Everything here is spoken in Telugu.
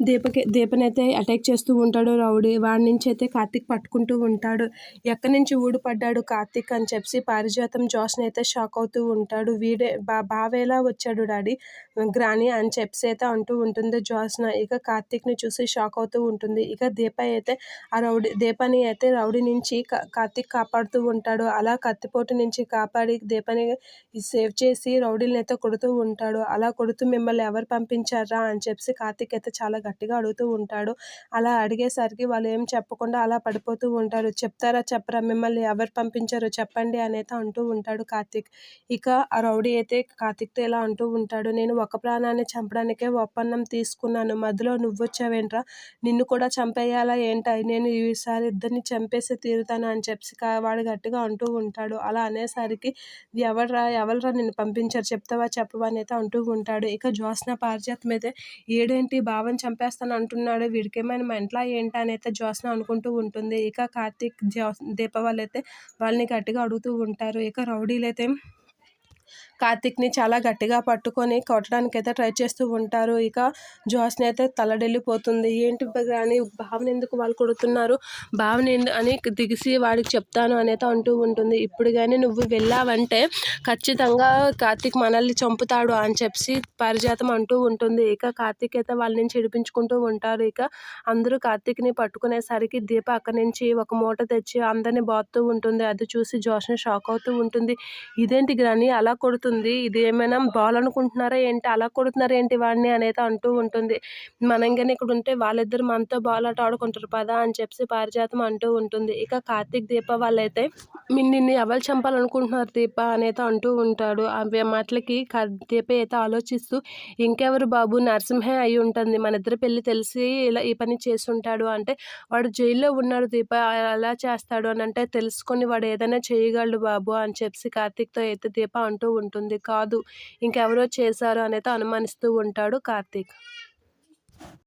దీపకి దీపనైతే అటాక్ చేస్తూ ఉంటాడు రౌడీ. వాడి నుంచి అయితే కార్తీక్ పట్టుకుంటూ ఉంటాడు. ఎక్కడి నుంచి ఊడిపడ్డాడు కార్తీక్ అని చెప్పి పారిజాతం జోస్ని అయితే షాక్ అవుతూ ఉంటాడు. వీడే బా బావేలా వచ్చాడు డాడీ? గ్రాని అని చెప్పి అయితే అంటూ ఉంటుంది జోస్న ఇక కార్తీక్ని చూసి షాక్ అవుతూ ఉంటుంది. ఇక దీప అయితే ఆ రౌడీ దీపని అయితే రౌడీ నుంచి కార్తీక్ కాపాడుతూ ఉంటాడు. అలా కత్తిపోటు నుంచి కాపాడి దీపని సేవ్ చేసి రౌడీని అయితే కొడుతూ ఉంటాడు. అలా కొడుతూ మిమ్మల్ని ఎవరు పంపించారా అని చెప్పి కార్తీక్ అయితే చాలా గట్టిగా అడుగుతూ ఉంటాడు. అలా అడిగేసరికి వాళ్ళు ఏం చెప్పకుండా అలా పడిపోతూ ఉంటారు. చెప్తారా చెప్పరా? మిమ్మల్ని ఎవరు పంపించారో చెప్పండి అనేది అంటూ ఉంటాడు కార్తీక్. ఇక ఆ రౌడీ అయితే కార్తీక్తో ఇలా అంటూ ఉంటాడు. నేను ఒక ప్రాణాన్ని చంపడానికే ఒప్పందం తీసుకున్నాను. మధ్యలో నువ్వు వచ్చావేంట్రా నిన్ను కూడా చంపేయాలా? ఏంటి? నేను ఈసారి ఇద్దరిని చంపేసి తీరుతాను? అని చెప్పి వాడు గట్టిగా అంటూ ఉంటాడు. అలా అనేసరికి ఎవర్రా ఎవరురా నిన్ను పంపించారు? చెప్తావా? చెప్పవా? అని అయితే అంటూ ఉంటాడు. ఇక జ్యోత్స్న పారిజాతం అయితే ఏడేంటి? భావం చంపేస్తాను అంటున్నాడు. వీడికేమైనా మెంట్లా ఏంటి అని అయితే జ్యోత్స్న అనుకుంటూ ఉంటుంది. ఇక కార్తీక్ జ్యో దీపావళి అయితే వాళ్ళని గట్టిగా అడుగుతూ ఉంటారు. ఇక రౌడీలు అయితే కార్తిక్ని చాలా గట్టిగా పట్టుకొని కొట్టడానికి అయితే ట్రై చేస్తూ ఉంటారు. ఇక జోస్ని అయితే తలడెళ్ళిపోతుంది ఏంటి కానీ భావన ఎందుకు వాళ్ళు కొడుతున్నారు? భావన అని దిగిసి వాడికి చెప్తాను అనేది అంటూ ఉంటుంది. ఇప్పుడు కానీ నువ్వు వెళ్ళావంటే ఖచ్చితంగా కార్తిక్ మనల్ని చంపుతాడు అని చెప్పి పరిజాతం అంటూ ఉంటుంది. ఇక కార్తిక్ అయితే వాళ్ళ నుంచి విడిపించుకుంటూ ఉంటారు. ఇక అందరూ కార్తిక్ని పట్టుకునేసరికి దీప అక్కడి నుంచి ఒక మూట తెచ్చి అందరిని బాగుతూ ఉంటుంది. అది చూసి జోష్ని షాక్ అవుతూ ఉంటుంది. ఇదేంటి గ్రాని అలా కొడుతుంది. ఇది ఏమైనా బాల్ అనుకుంటున్నారా ఏంటి? అలా కొడుతున్నారా ఏంటి వాడిని అనేది అంటూ ఉంటుంది. మనం ఇక్కడ ఉంటే వాళ్ళిద్దరు మనతో బాల్ ఆట ఆడుకుంటారు పదా అని చెప్పి పారిజాతం అంటూ ఉంటుంది. ఇక కార్తీక్ దీప వాళ్ళైతే నిన్ను ఎవరు చంపాలనుకుంటున్నారు దీప అనేత అంటూ ఉంటాడు. ఆ మాటలకి దీప అయితే ఆలోచిస్తూ ఇంకెవరు బాబు? నరసింహే అయి ఉంటుంది. మన ఇద్దరు పెళ్ళి తెలిసి ఇలా ఈ పని చేస్తుంటాడు అంటే వాడు జైల్లో ఉన్నాడు దీప. అలా చేస్తాడు అని అంటే తెలుసుకొని వాడు ఏదైనా చేయగలడు బాబు అని చెప్పి కార్తీక్తో అయితే దీప అంటూ ఉంటుంది. కాదు ఇంకెవరో చేశారు అనేది అనుమానిస్తూ ఉంటాడు కార్తీక్.